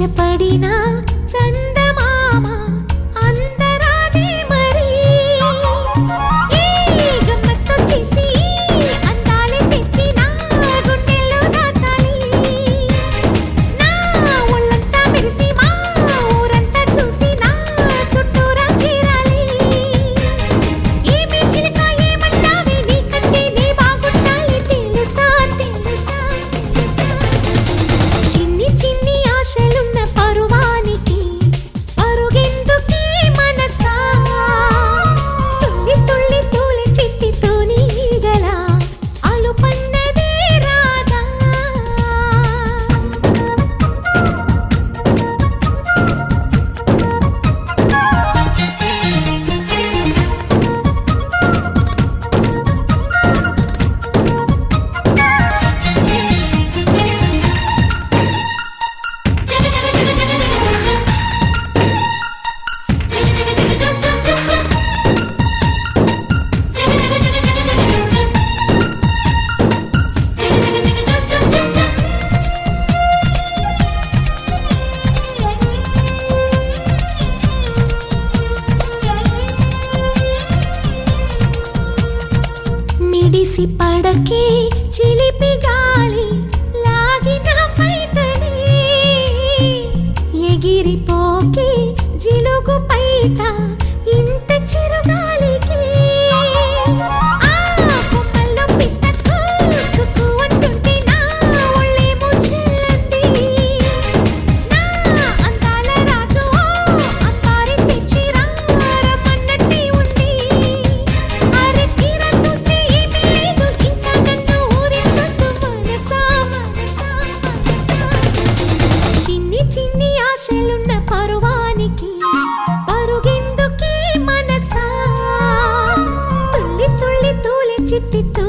ఆశపడినా సంద ఎడిసి పడకే చిలిపి గాలి itu